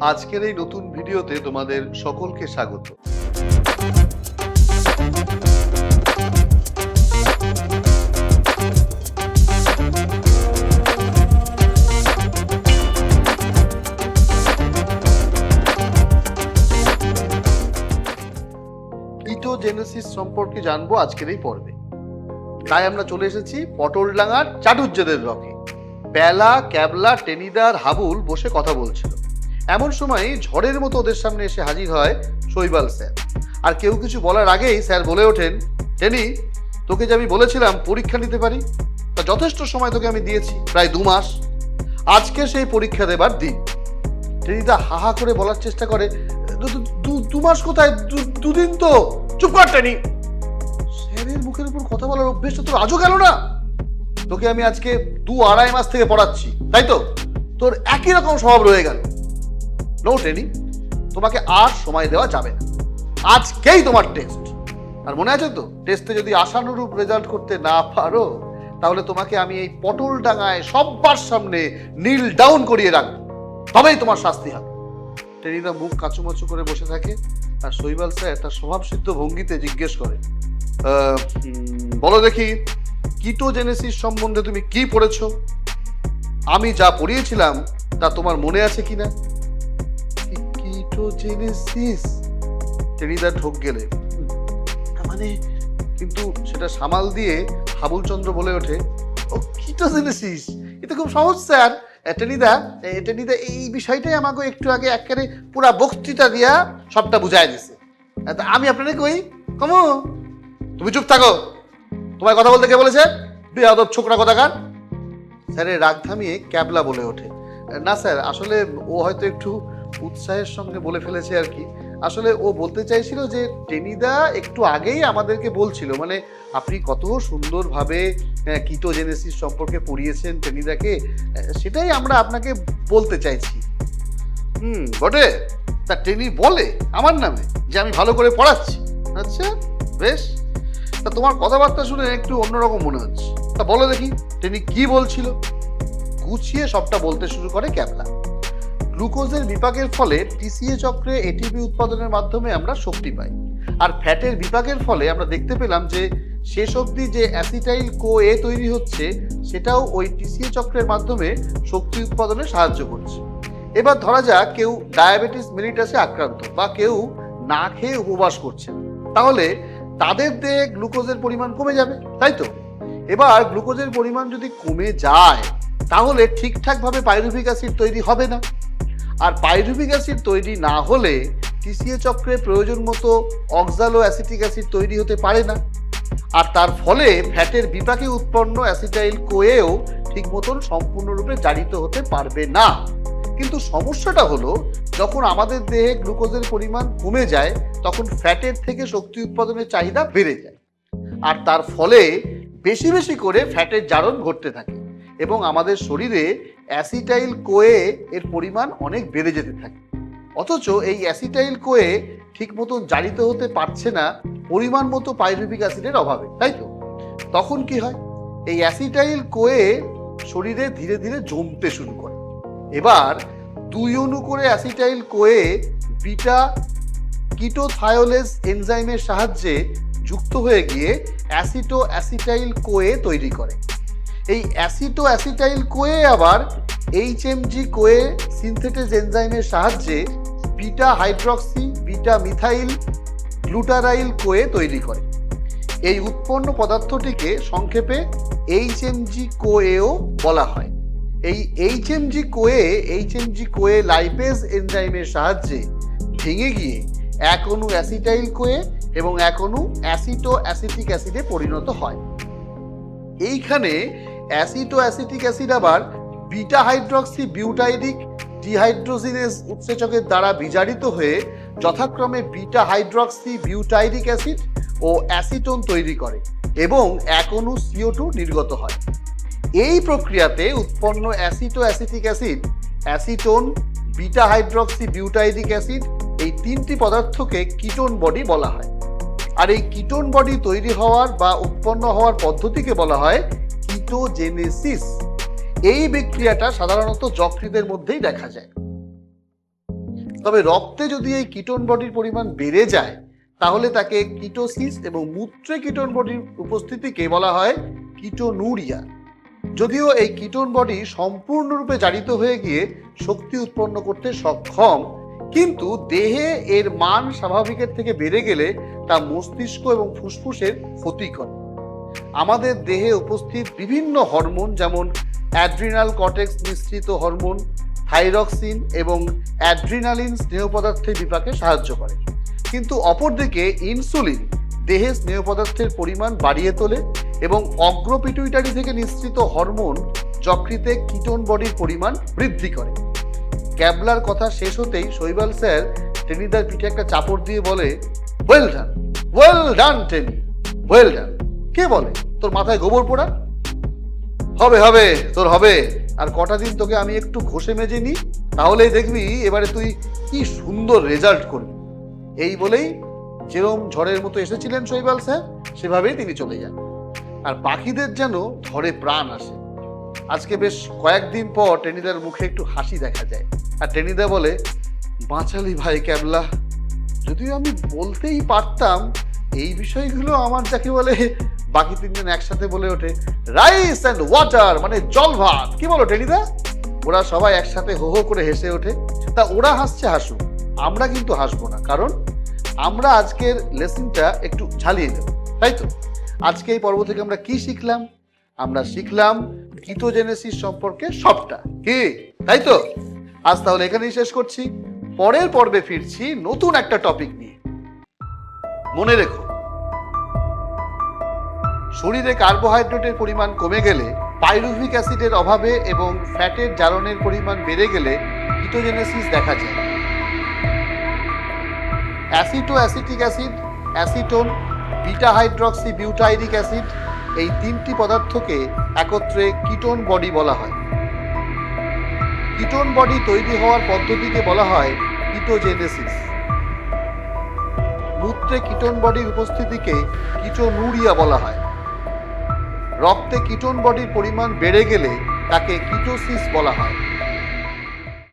আজকের এই নতুন ভিডিওতে তোমাদের সকলকে স্বাগত। কিটোজেনেসিস সম্পর্কে জানব আজকের এই পর্বে। তাই আমরা চলে এসেছি পটলডাঙ্গার চাটুজ্জেদের রকে বেলা, ক্যাবলা, টেনিদার, হাবুল বসে কথা বলছিল। এমন সময় ঝড়ের মতো ওদের সামনে এসে হাজির হয় শৈবাল স্যার। আর কেউ কিছু বলার আগেই স্যার বলে ওঠেন, টেনি, তোকে যে আমি বলেছিলাম পরীক্ষা নিতে পারি, তা যথেষ্ট সময় তোকে আমি দিয়েছি, প্রায় দু মাস। আজকে সেই পরীক্ষা দেবার দিন। টেনিদা হাহা করে বলার চেষ্টা করে, "দু- মাস কোথায়? দুদিন তো। চুপ কর, টেনি। স্যারের মুখের উপর কথা বলার অভ্যেসটা তোর আজও গেল না। তোকে আমি আজকে দু আড়াই মাস থেকে পড়াচ্ছি, তাই তো? তোর একই রকম স্বভাব রয়ে গেল। নো ট্রেনিং তোমাকে আর সময় দেওয়া যাবে না। আজকেই তোমার টেস্ট আর মনে আছে তো টেস্টে যদি আশানুরূপ রেজাল্ট করতে না পারো, তাহলে তোমাকে আমি এই পটল ডাঙায় সব্বার সামনে নীল ডাউন করিয়ে রাখব। তবেই তোমার শাস্তি হবে। টেনিদা মুখ কাচুমাচু করে বসে থাকে, আর শৈবাল স্যার তার স্বভাবসিদ্ধ ভঙ্গিতে জিজ্ঞেস করে বলো দেখি কিটোজেনেসিস সম্বন্ধে তুমি কি পড়েছ? আমি যা পড়িয়েছিলাম, তা তোমার মনে আছে কিনা? কিটোজেনেসিস টেনিদা ঠোক গেলে। মানে কিন্তু সেটা সামাল দিয়ে হাবুলচন্দ্র বলে ওঠে, ও, কিটোজেনেসিস এটা খুব সহজ, স্যার। টেনিদা টেনিদা এই বিষয়টাই আমাকে একটু আগে একেবারে পুরা বক্তৃতা দিয়া সবটা বুঝাই দিছে। আমি আপনাকে কই? কমো, তুমি চুপ থাকো। তোমার কথা বলতে কে বলেছে? বেয়াদব ছোকরা কথাকার? স্যারের রাগ থামিয়ে ক্যাবলা বলে ওঠে। না স্যার, আসলে ও হয়তো একটু উৎসাহের সঙ্গে বলে ফেলেছে আর কি। আসলে ও বলতে চাইছিল যে টেনিদা একটু আগেই আমাদেরকে বলছিল মানে আপনি কত সুন্দরভাবে কিটোজেনেসিস সম্পর্কে পড়িয়েছেন টেনিদাকে সেটাই আমরা আপনাকে বলতে চাইছি। হুম, বটে? তা টেনি বলে আমার নামে যে আমি ভালো করে পড়াচ্ছি। আচ্ছা বেশ। তা তোমার কথাবার্তা শুনে একটু অন্যরকম মনে হচ্ছে। তা বলো দেখি টেনি কি বলছিল? গুছিয়ে সবটা বলতে শুরু করে ক্যাপলা গ্লুকোজের বিপাকের ফলে টিসিএ চক্রে এটিপি উৎপাদনের মাধ্যমে আমরা শক্তি পাই। আর ফ্যাটের বিপাকের ফলে আমরা দেখতে পেলাম যে শেষ অবধি যে অ্যাসিটাইল কো এ তৈরি হচ্ছে, সেটাও ওই টিসিএ চক্রের মাধ্যমে শক্তি উৎপাদনে সাহায্য করছে। এবার ধরা যাক কেউ ডায়াবেটিস মেলিটাসে আক্রান্ত বা কেউ না খেয়ে উপবাস করছে। তাহলে তাদের দেহে গ্লুকোজের পরিমাণ কমে যাবে, তাই তো? এবার গ্লুকোজের পরিমাণ যদি কমে যায়, তাহলে ঠিকঠাকভাবে পাইরুভিক অ্যাসিড তৈরি হবে না। আর পাইরুভিক অ্যাসিড তৈরি না হলে টিসিএ চক্রে প্রয়োজন মতো অক্সালো অ্যাসিটিক অ্যাসিড তৈরি হতে পারে না। আর তার ফলে ফ্যাটের বিপাকে উৎপন্ন অ্যাসিটাইল কোয়েও ঠিক মতন সম্পূর্ণরূপে জারিত হতে পারবে না। কিন্তু সমস্যাটা হলো, যখন আমাদের দেহে গ্লুকোজের পরিমাণ কমে যায়, তখন ফ্যাটের থেকে শক্তি উৎপাদনের চাহিদা বেড়ে যায়। আর তার ফলে বেশি বেশি করে ফ্যাটের জারণ ঘটতে থাকে এবং আমাদের শরীরে অ্যাসিটাইল কোয়ে এর পরিমাণ অনেক বেড়ে যেতে থাকে। অথচ এই অ্যাসিটাইল কোয়ে ঠিক মতন জারিত হতে পারছে না পরিমাণ মতো পাইরুভিক অ্যাসিডের অভাবে, তাই তো? তখন কি হয়? এই অ্যাসিটাইল কোয়ে শরীরে ধীরে ধীরে জমতে শুরু করে। এবার দুই অণু করে অ্যাসিটাইল কোয়ে বিটা কিটোথায়োলেস এনজাইমের সাহায্যে যুক্ত হয়ে গিয়ে অ্যাসিটো অ্যাসিটাইল কোয়ে তৈরি করে। এই অ্যাসিটো অ্যাসিটাইল কোয়ে আবার এইচএমজি কোয়ে সিনথেটেজ এনজাইমের সাহায্যে beta hydroxy, beta methyl, glutaryl CoA তৈরি করে। এই উৎপন্ন পদার্থটিকে সংক্ষেপে এইচএমজি কোয়েও বলা হয়। এই HMG CoA HMG CoA lipase এনজাইমের সাহায্যে ভেঙে গিয়ে এক অ্যাসিটাইল কোয়ে এবং এক অ্যাসিটো অ্যাসিটিক অ্যাসিডে পরিণত হয়। এইখানে অ্যাসিটো অ্যাসিটিক অ্যাসিড আবার বিটা হাইড্রক্সি বিউটাইডিক ডিহাইড্রোজিনেস উৎসেচকের দ্বারা বিজারিত হয়ে যথাক্রমে বিটা হাইড্রক্সি বিউটাইডিক অ্যাসিড ও অ্যাসিটোন তৈরি করে এবং এক অণু সিও টু নির্গত হয়। এই প্রক্রিয়াতে উৎপন্ন aceto acetic acid, acetone, beta hydroxy butyric acid, এই তিনটি পদার্থকে কিটোন বডি বলা হয়। আর এই কিটোন বডি তৈরি হওয়ার বা উৎপন্ন হওয়ার পদ্ধতিকে বলা হয় কিটোজেনেসিস। এই বিক্রিয়াটা সাধারণত যকৃতের মধ্যেই দেখা যায়। তবে রক্তে যদি এই কিটোন বডির পরিমাণ বেড়ে যায়, তাহলে তাকে কিটোসিস এবং মূত্রে কিটোন বডির উপস্থিতিকে বলা হয় কিটোনুরিয়া। যদিও এই কিটোন বডি সম্পূর্ণরূপে জারিত হয়ে গিয়ে শক্তি উৎপন্ন করতে সক্ষম, কিন্তু দেহে এর মান স্বাভাবিকের থেকে বেড়ে গেলে তা মস্তিষ্ক এবং ফুসফুসের ক্ষতি করে। আমাদের দেহে উপস্থিত বিভিন্ন হরমোন যেমন অ্যাড্রিনাল কটেক্স মিশ্রিত হরমোন, থাইরক্সিন এবং অ্যাড্রিনালিন স্নেহ পদার্থের বিপাকে সাহায্য করে। কিন্তু অপরদিকে ইনসুলিন দেহে স্নেহ পদার্থের পরিমাণ বাড়িয়ে তোলে এবং অগ্রপিটুইটারি থেকে নিঃসৃত হরমোন যকৃতে কিটোন বডির পরিমাণ বৃদ্ধি করে। ক্যাবলার কথা শেষ হতেই শৈবাল স্যার টেনিদার পিঠে একটা চাপড় দিয়ে বলে ওয়েল ডান ওয়েল ডান টেনি ওয়েল ডান কে বলে? তোর মাথায় গোবর পোড়া? হবে হবে, তোর হবে। আর কটা দিন তোকে আমি একটু ঘষে মেজে নিই, তাহলেই দেখবি এবারে তুই কি সুন্দর রেজাল্ট করবি। এই বলেই যেরম ঝড়ের মতো এসেছিলেন শৈবাল স্যার, সেভাবেই তিনি চলে যান। আর পাখিদের যেন ধরে প্রাণ আসে। আজকে বেশ কয়েকদিন পর টেনিদার মুখে একটু হাসি দেখা যায়। আর টেনিদা বলে, বাঁচালি ভাই ক্যাবলা। যদিও আমি বলতেই পারতাম, এই বিষয়গুলো আমার যাকে বলে, বাকি তিনজন একসাথে বলে ওঠে, রাইস অ্যান্ড ওয়াটার মানে জল ভাত। কি বলো টেনিদা? ওরা সবাই একসাথে হো হো করে হেসে ওঠে। তা ওরা হাসছে হাসুক, আমরা কিন্তু হাসবো না। কারণ আমরা আজকের লেসনটা একটু ঝালিয়ে দেব তাই তো? আজকে এই পর্ব থেকে আমরা কি শিখলাম? আমরা শিখলাম কিটোজেনেসিস সম্পর্কে সবটা। কি? তাই তো? আজ তাহলে এখানেই শেষ করছি। পরের পর্বে ফিরছি নতুন একটা টপিক নিয়ে। মনে রেখো, শরীরে কার্বোহাইড্রেটের পরিমাণ কমে গেলে, পাইরুভিক অ্যাসিডের অভাবে এবং ফ্যাটের জারণের পরিমাণ বেড়ে গেলে কিটোজেনেসিস দেখা যায়। Aceto acetic acid, acetone beta hydroxy butyric acid, এই তিনটি পদার্থকে একত্রে কিটোন বডি বলা হয়। কিটোন বডি তৈরি হওয়ার পদ্ধতিকে বলা হয় কিটোজেনেসিস। মূত্রে কিটোন বডির উপস্থিতিকে কিটোনুরিয়া বলা হয়। রক্তে কিটোন বডির পরিমাণ বেড়ে গেলে তাকে কিটোসিস বলা হয়।